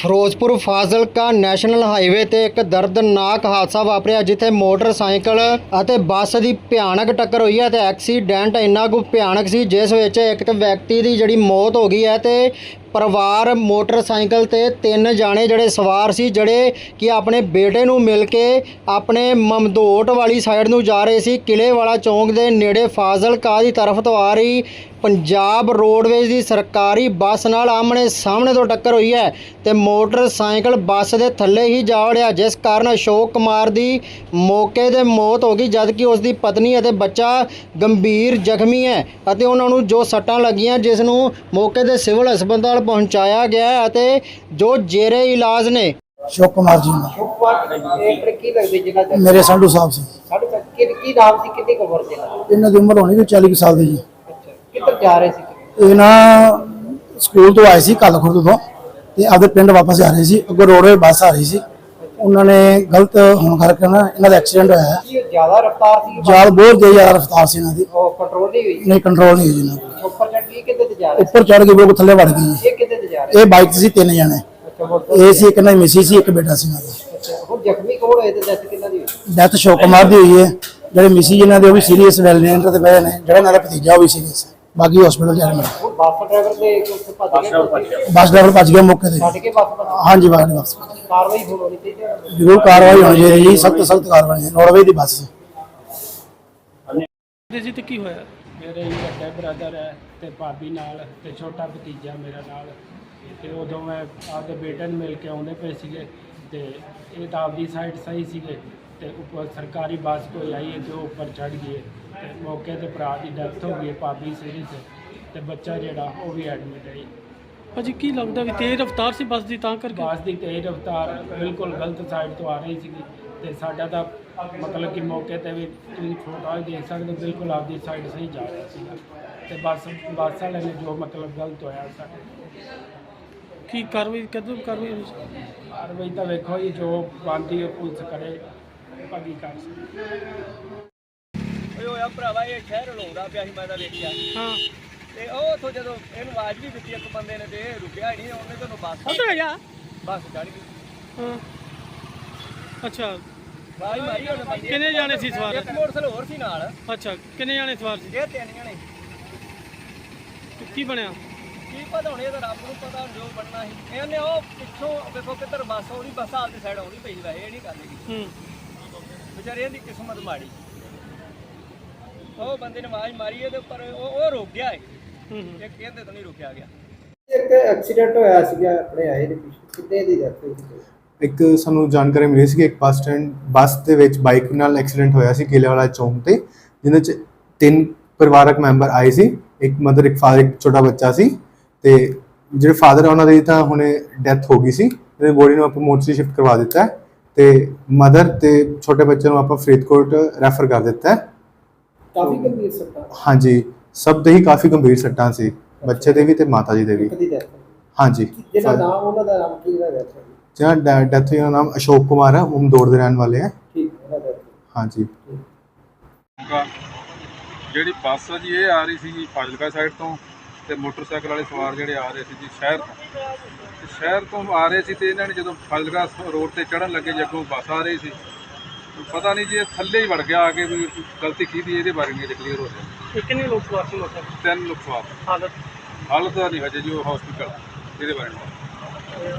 Firozpur Fazilka national highway ਤੇ ਇੱਕ ਦਰਦਨਾਕ ਹਾਦਸਾ ਵਾਪਰਿਆ, ਜਿੱਥੇ ਮੋਟਰਸਾਈਕਲ ਅਤੇ ਬੱਸ ਦੀ ਭਿਆਨਕ ਟੱਕਰ ਹੋਈ ਹੈ ਤੇ ਐਕਸੀਡੈਂਟ ਇੰਨਾ ਕੁ ਭਿਆਨਕ ਸੀ, ਜਿਸ ਵਿੱਚ ਇੱਕ ਵਿਅਕਤੀ ਦੀ ਜਿਹੜੀ ਮੌਤ ਹੋ ਗਈ ਹੈ ਤੇ ਪਰਿਵਾਰ ਮੋਟਰਸਾਈਕਲ ਤੇ ਤਿੰਨ ਜਾਣੇ ਜਿਹੜੇ ਸਵਾਰ ਸੀ, ਜਿਹੜੇ ਕਿ ਆਪਣੇ ਬੇਟੇ ਨੂੰ ਮਿਲ ਕੇ ਆਪਣੇ ਮਮਦੋਟ ਵਾਲੀ ਸਾਈਡ ਨੂੰ ਜਾ ਰਹੇ ਸੀ। ਕਿਲੇ ਵਾਲਾ ਚੌਂਕ ਦੇ ਨੇੜੇ ਫਾਜ਼ਿਲਕਾ ਦੀ ਤਰਫ ਤੋਂ ਆ ਰਹੀ ਪੰਜਾਬ ਰੋਡਵੇਜ਼ ਦੀ ਸਰਕਾਰੀ ਬੱਸ ਨਾਲ ਆਮਣੇ ਸਾਹਮਣੇ ਤੋਂ ਟੱਕਰ ਹੋਈ ਹੈ ਤੇ ਮੋਟਰਸਾਈਕਲ ਬੱਸ ਦੇ ਥੱਲੇ ਹੀ ਜਾ ਵੜਿਆ, ਜਿਸ ਕਾਰਨ ਅਸ਼ੋਕ ਕੁਮਾਰ ਦੀ ਮੌਕੇ ਤੇ ਮੌਤ ਹੋ ਗਈ, ਜਦਕਿ ਉਸ ਦੀ ਪਤਨੀ ਅਤੇ ਬੱਚਾ ਗੰਭੀਰ ਜ਼ਖਮੀ ਹੈ ਅਤੇ ਉਹਨਾਂ ਨੂੰ ਜੋ ਸੱਟਾਂ ਲੱਗੀਆਂ, ਜਿਸ ਨੂੰ ਮੌਕੇ ਤੇ ਸਿਵਲ ਹਸਪਤਾਲ ਪਹੁੰਚਾਇਆ ਗਿਆ ਹੈ ਅਤੇ ਜੋ ਜੇਰੇ ਇਲਾਜ ਨੇ ਕੁਮਾਰ ਜੀ ਨੇ। ਸ਼ੁਕਵਾਰ ਇਹ ਫਿਰ ਕੀ ਲੱਗਦੀ ਜਿਨ੍ਹਾਂ ਦਾ ਮੇਰੇ ਸੰਧੂ ਸਾਹਿਬ ਸੀ ਸਾਡੇ ਤੱਕ ਕੀ ਕੀ ਨਾਮ ਸੀ? ਕਿੰਨੀ ਕਬਰ ਦੇ ਨਾਲ? ਇਹਨਾਂ ਦੀ ਉਮਰ ਹੋਣੀ ਵੀ 40 ਕੁ ਸਾਲ ਦੀ ਜੀ। ਅੱਛਾ। ਕਿੱਧਰ ਜਾ ਰਹੇ ਸੀ? ਇਹ ਨਾ ਸਕੂਲ ਤੋਂ ਆਏ ਸੀ ਕੱਲ ਖੁਰਦ ਤੋਂ ਤੇ ਆਪਦੇ ਪਿੰਡ ਵਾਪਸ ਜਾ ਰਹੇ ਸੀ। ਅੱਗੋਂ ਰੋਡਵੇ ਬੱਸ ਆ ਰਹੀ ਸੀ। ਉਹਨਾਂ ਨੇ ਗਲਤ ਹੋਣ ਕਰਕੇ ਨਾ ਇਹਨਾਂ ਦਾ ਐਕਸੀਡੈਂਟ ਹੋਇਆ ਹੈ। ਕੀ ਇਹ ਜ਼ਿਆਦਾ ਰਫ਼ਤਾਰ ਸੀ? ਜਾਲ ਬਹੁਤ ਜ਼ਿਆਦਾ ਰਫ਼ਤਾਰ ਸੀ ਇਹਨਾਂ ਦੀ। ਉਹ ਕੰਟਰੋਲ ਨਹੀਂ ਹੋਈ? ਨਹੀਂ ਕੰਟਰੋਲ ਨਹੀਂ ਹੋਈ ਜੀ ਇਹਨਾਂ ਕੋਲ। ਉੱਪਰ ਚੜ ਗਈ ਕਿੱਧਰ ਤੇ ਜਾ ਰਹੇ ਉੱਪਰ ਚੜ ਕੇ ਬਿਲਕੁਲ ਥੱਲੇ ਵੜ ਗਈ ਸੀ ਇਹ ਕਿੱਧਰ ਤੇ ਜਾ ਰਹੇ? ਇਹ ਬਾਈਕ 'ਤੇ ਸੀ ਤਿੰਨ ਜਣੇ। ਅੱਛਾ ਇਹ ਸੀ ਇੱਕ ਨਾਲ ਮਿਸੀ ਸੀ ਇੱਕ ਬੇਟਾ ਸੀ ਇਹਨਾਂ ਦਾ ਅੱਛਾ ਹੁਣ ਜ਼ਖਮੀ ਕੌਣ ਹੋਏ ਤੇ ਡੈਥ ਕਿੰਨਾ ਦੀ ਹੋਈ? ਡੈਥ ਅਸ਼ੋਕ ਕੁਮਾਰ ਦੀ ਹੋਈ ਹੈ। ਜਿਹੜੇ ਮਿਸੀ ਜਿਨ੍ਹਾਂ ਦੇ ਉਹ ਵੀ ਸੀਰੀਅਸ ਵੈਲਨੈਂਟ ਤੇ ਪਏ ਨੇ। ਜਿਹੜਾ ਦਾ ਭਤੀਜਾ ਉਹ ਵੀ ਸੀਰੀਅਸ ਹੈ। ਬਾਕੀ ਹਸਪੀਟਲ ਜਾ ਰਹੇ ਨੇ। ਹੁਣ ਬੱਸ ਡਰਾਈਵਰ ਦੇ ਉੱਥੇ ਭੱਜ ਗਏ? ਬੱਸ ਡਰਾਈਵਰ ਭੱਜ ਗਿਆ। ਮੌਕੇ ਤੇ। ਛੱਡ ਕੇ ਬੱਸ ਹਾਂਜੀ ਬਾਹਰ ਬੱਸ ਕਾਰਵਾਈ ਹੁਣ ਹੋਣੀ ਚਾਹੀਦੀ ਹੈ ਜ਼ਰੂਰ ਕਾਰਵਾਈ ਹੋਣੀ ਚਾਹੀਦੀ ਜੀ। ਸਖਤ ਸਖਤ ਕਾਰਵਾਈ ਹੈ। ਨੋਰਵੇ ਦੀ ਬੱਸ ਸੀ। ਜੀ ਤੇ ਕੀ ਹੋਇਆ? ਮੇਰੇ ਹੀ ਵੱਡਾ ਬ੍ਰਦਰ ਹੈ ਤੇ ਭਾਬੀ ਨਾਲ ਤੇ ਛੋਟਾ ਭਤੀਜਾ ਮੇਰਾ ਨਾਲ। ਤੇ ਉਦੋਂ ਮੈਂ ਆਪਦੇ ਬੇਟੇ ਨੂੰ ਮਿਲ ਕੇ ਆਉਂਦੇ ਪਏ ਸੀਗੇ ਤੇ ਇਹ ਤਾਂ ਆਪਦੀ ਸਾਈਡ ਸਹੀ ਸੀਗੇ ਤੇ ਉੱਪਰ ਸਰਕਾਰੀ ਬੱਸ ਕੋਈ ਆਈ ਹੈ ਤੇ ਉਹ ਉੱਪਰ ਚੜ ਗਈ ਤੇ ਮੌਕੇ ਤੇ ਭਰਾ ਦੀ ਡੈਥ ਹੋ ਗਈ ਭਾਬੀ ਸੀਰੀਅਸ ਤੇ ਬੱਚਾ ਜਿਹੜਾ ਉਹ ਵੀ ਐਡਮਿਟ ਹੈ ਭਾਜੀ ਕੀ ਲੱਗਦਾ ਵੀ ਤੇਜ਼ ਰਫ਼ਤਾਰ ਸੀ ਬੱਸ ਦੀ ਤਾਂ ਕਰਕੇ? ਬੱਸ ਦੀ ਤੇਜ਼ ਰਫ਼ਤਾਰ ਬਿਲਕੁਲ ਗਲਤ ਸਾਈਡ ਤੋਂ ਆ ਰਹੀ ਸੀਗੀ। ਤੇ ਸਾਡਾ ਤਾਂ ਮਤਲਬ ਕਿ ਮੌਕੇ ਤੇ ਵੀ ਤੁਸੀਂ ਫੋਟੋ ਦੇਖ ਸਕਦੇ ਹੋ ਬਿਲਕੁਲ ਆਪਦੀ ਸਾਈਡ ਸਹੀ ਜਾ ਰਿਹਾ ਸੀਗਾ। ਤੇ ਬੱਸ ਬੱਸ ਵਾਲੇ ਨੇ ਜੋ ਮਤਲਬ ਗਲਤ ਹੋਇਆ ਸਾਡੇ ਕੀ ਕਾਰਵਾਈ ਕਦੋਂ ਕਾਰਵਾਈ ਹੋਣੀ ਸੀ? ਕਾਰਵਾਈ ਤਾਂ ਵੇਖੋ ਜੀ ਜੋ ਬਣਦੀ ਹੈ ਪੁਲਿਸ ਕਰੇ ਭਾਗੀ ਕਰ ਸਕਦੀ। ਓਏ ਹੋਇਆ ਭਰਾਵਾ ਇਹ ਸ਼ਹਿਰ ਲਾਉਂਦਾ ਪਿਆ ਸੀ ਮੈਂ ਤਾਂ ਵੇਖਿਆ। ਹਾਂ। ਤੇ ਉਹ ਉੱਥੋਂ ਜਦੋਂ ਇਹਨੂੰ ਆਵਾਜ਼ ਵੀ ਦਿੱਤੀ ਇੱਕ ਬੰਦੇ ਨੇ ਤੇ ਇਹ ਰੁਕਿਆ ਹੀ ਨਹੀਂ ਉਹਨੇ ਤੁਹਾਨੂੰ ਬੱਸ ਉਧਰ ਜਾ ਬੱਸ ਚੜ ਗਈ। ਹਾਂ। ਅੱਛਾ। ਆਵਾਜ਼ ਮਾਰੀ ਉਹਨੇ ਬੰਦੇ ਕਿੰਨੇ ਜਾਣੇ ਸੀ ਸਵਾਰ? ਇੱਕ ਮੋਟਰਸਾਈਕਲ ਹੋਰ ਸੀ ਨਾਲ। ਅੱਛਾ ਕਿੰਨੇ ਜਾਣੇ ਸਵਾਰ ਸੀ? ਇਹ ਤਿੰਨ ਜਣੇ। ਤੇ ਕੀ ਬਣਿਆ? ਕੀ ਪਤਾ ਹੁਣ ਇਹ ਤਾਂ ਰੱਬ ਨੂੰ ਪਤਾ ਹੁਣ ਜੋ ਬਣਨਾ ਸੀ। ਇਹਨੇ ਉਹ ਪਿੱਛੋਂ ਵੇਖੋ ਕਿੱਧਰ ਬੱਸ ਆਉਣੀ ਬੱਸ ਆਪਦੀ ਸਾਈਡ ਆਉਣੀ ਪਈ ਵਾ ਇਹ ਨਹੀਂ ਕਰ ਲੇਗੀ ਹੂੰ। ਵਿਚਾਰੇ ਇਹਦੀ ਕਿਸਮਤ ਮਾੜੀ। ਉਹ ਬੰਦੇ ਨੇ ਆਵਾਜ਼ ਮਾਰੀ ਇਹਦੇ ਉੱਪਰ ਉਹ ਉਹ ਰੁਕ ਗਿਆ ਹੂੰ ਹੂੰ। ਇਹ ਕਹਿੰਦੇ ਤੋਂ ਨਹੀਂ ਰੁਕਿਆ ਗਿਆ। ਇੱਕ ਐਕਸੀਡੈਂਟ ਹੋਇਆ ਸੀਗਾ ਆਪਣੇ ਆਏ ਦੇ ਪਿੱਛੇ ਕਿੰਨੇ ਦੀ ਸੀ। ਇੱਕ ਸਾਨੂੰ ਜਾਣਕਾਰੀ ਮਿਲੀ ਸੀ ਕਿ ਇੱਕ ਬੱਸ ਸਟੈਂਡ ਬੱਸ ਦੇ ਵਿੱਚ ਬਾਈਕ ਨਾਲ ਐਕਸੀਡੈਂਟ ਹੋਇਆ ਸੀ ਕਿਲੇ ਵਾਲਾ ਚੌਂਕ ਤੇ ਜਿਹਦੇ ਚ ਤਿੰਨ ਪਰਿਵਾਰਕ ਮੈਂਬਰ ਆਏ ਸੀ ਇੱਕ ਮਦਰ ਇੱਕ ਫਾਦਰ ਇੱਕ ਛੋਟਾ ਬੱਚਾ ਸੀ ਤੇ ਜਿਹੜੇ ਫਾਦਰ ਆ ਉਹਨਾਂ ਦੀ ਤਾਂ ਹੁਣੇ ਡੈਥ ਹੋ ਗਈ ਸੀ ਤੇ ਬੋਡੀ ਨੂੰ ਆਪਾਂ ਮੋਰਚਰੀ ਸ਼ਿਫਟ ਕਰਵਾ ਦਿੱਤਾ ਹੈ ਤੇ ਮਦਰ ਤੇ ਛੋਟੇ ਬੱਚੇ ਨੂੰ ਆਪਾਂ ਫਰੀਦਕੋਟ ਰੈਫਰ ਕਰ ਦਿੱਤਾ ਹੈ। ਕਾਫੀ ਗੰਭੀਰ ਸੱਟਾਂ। ਹਾਂਜੀ ਸਭ ਦੇ ਹੀ ਕਾਫੀ ਗੰਭੀਰ ਸੱਟਾਂ ਸੀ ਬੱਚੇ ਦੇ ਵੀ ਤੇ ਮਾਤਾ ਜੀ ਦੇ ਵੀ। ਹਾਂਜੀ। ਜਿਹਦਾ ਨਾਮ ਉਹਨਾਂ ਦਾ ਨਾਮ ਕੀ ਹੋਈ ਜਿਹੜਾ ਡੈਥ ਉਹਦਾ ਨਾਮ ਅਸ਼ੋਕ ਕੁਮਾਰ ਹੈ ਉਮਦੌੜ ਦੇ ਰਹਿਣ ਵਾਲੇ ਹੈ ਦਾ ਹਾਂਜੀ। ਜਿਹੜੀ ਬੱਸ ਆ ਜੀ ਇਹ ਆ ਰਹੀ ਸੀ ਜੀ ਫਾਜ਼ਿਲਕਾ ਸਾਈਡ ਤੋਂ ਤੇ ਮੋਟਰਸਾਈਕਲ ਵਾਲੇ ਸਵਾਰ ਜਿਹੜੇ ਆ ਰਹੇ ਸੀ ਜੀ ਸ਼ਹਿਰ ਤੋਂ। ਤੇ ਸ਼ਹਿਰ ਤੋਂ ਆ ਰਹੇ ਸੀ ਤੇ ਇਹਨਾਂ ਨੇ ਜਦੋਂ ਫਾਜ਼ਿਲਕਾ ਰੋਡ ਤੇ ਚੜਨ ਲੱਗੇ ਜੀ ਅੱਗੋਂ ਬੱਸ ਆ ਰਹੀ ਸੀ ਪਤਾ ਨਹੀਂ ਜੀ ਇਹ ਥੱਲੇ ਹੀ ਵੜ ਗਿਆ ਆ ਕੇ ਵੀ ਗਲਤੀ ਕੀਤੀ ਇਹਦੇ ਬਾਰੇ ਨਹੀਂ ਕਲੀਅਰ ਹੋ ਰਿਹਾ। ਕਿੰਨੇ ਲੋਕ ਸਵਾਰ ਸੀ ਮੋਟਰਸਾਈਕਲ ਤਿੰਨ ਲੋਕ ਸਵਾਰ। ਹਾਲਤ? ਹਾਲਤ ਦਾ ਨਹੀਂ ਹਜੇ ਜੀ ਉਹ ਹਸਪੀਟਲ ਇਹਦੇ ਬਾਰੇ ਨਹੀਂ।